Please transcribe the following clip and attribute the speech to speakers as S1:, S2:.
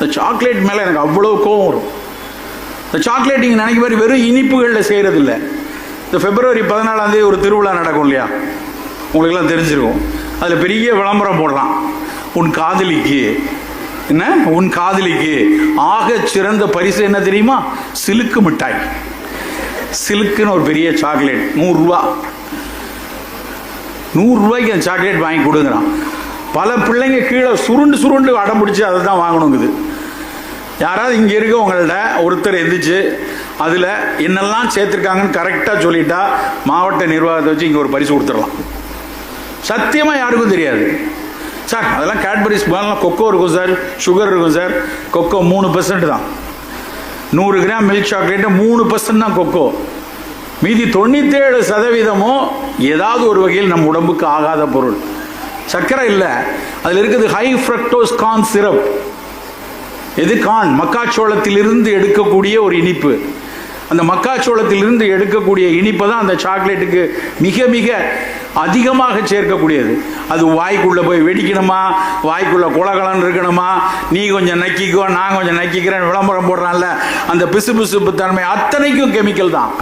S1: இந்த சாக்லேட் மேலே எனக்கு அவ்வளோ கோவம் வரும். இந்த சாக்லேட் நீங்கள் நினைக்க மாதிரி வெறும் இனிப்புகளில் செய்கிறதில்ல இந்த பிப்ரவரி பதினாலாந்தேதி ஒரு திருவிழா நடக்கும் இல்லையா? உங்களுக்கெல்லாம் தெரிஞ்சிருக்கும். அதில் பெரிய விளம்பரம் போடலாம். உன் காதலிக்கு. என்ன? உன் காதலிக்கு ஆக சிறந்த பரிசு என்ன தெரியுமா? சிலுக்கு மிட்டாய். சிலுக்குன்னு ஒரு பெரிய சாக்லேட் நூறுரூவா நூறுரூவாய்க்கு அந்த சாக்லேட் வாங்கி கொடுங்குறான் பல பிள்ளைங்க கீழே சுருண்டு சுருண்டு அடம் பிடிச்சி அதை தான் வாங்கணுங்குது. யாராவது இங்கே இருக்கவங்கள்ட்ட ஒருத்தர் எந்திரிச்சு அதில் என்னெல்லாம் சேர்த்துருக்காங்கன்னு கரெக்டாக சொல்லிட்டா மாவட்ட நிர்வாகத்தை வச்சு இங்கே ஒரு பரிசு கொடுத்துடலாம். சத்தியமாக யாருக்கும் தெரியாது. சார் அதெல்லாம் கேட்பரிஸ் பால்லாம் கொக்கோ இருக்கும் சார் சுகர் இருக்கும் சார். கொக்கோ மூணு பர்சன்ட் தான். நூறு கிராம் மில்க் சாக்லேட்டு மூணு பர்சன்ட் தான் கொக்கோ. மீதி தொண்ணூத்தேழு சதவீதமும் ஏதாவது ஒரு வகையில் நம் உடம்புக்கு ஆகாத பொருள். சர்க்கரை இல்லை. அதில் இருக்குது ஹை ஃப்ரக்டோஸ் கார்ன் சிரப் எது கான் மக்காச்சோளத்திலிருந்து எடுக்கக்கூடிய ஒரு இனிப்பு. அந்த மக்காச்சோளத்திலிருந்து எடுக்கக்கூடிய இனிப்பை தான் அந்த சாக்லேட்டுக்கு மிக மிக அதிகமாக சேர்க்கக்கூடியது. அது வாய்க்குள்ளே போய் வெடிக்கணுமா? வாய்க்குள்ளே குலகலன் இருக்கணுமா? நீ கொஞ்சம் நக்கிக்கோ நான் கொஞ்சம் நக்கிக்கிறேன் விளம்பரம் போடுறான்ல. அந்த பிசு பிசுப்பு தன்மை அத்தனைக்கும் கெமிக்கல் தான்.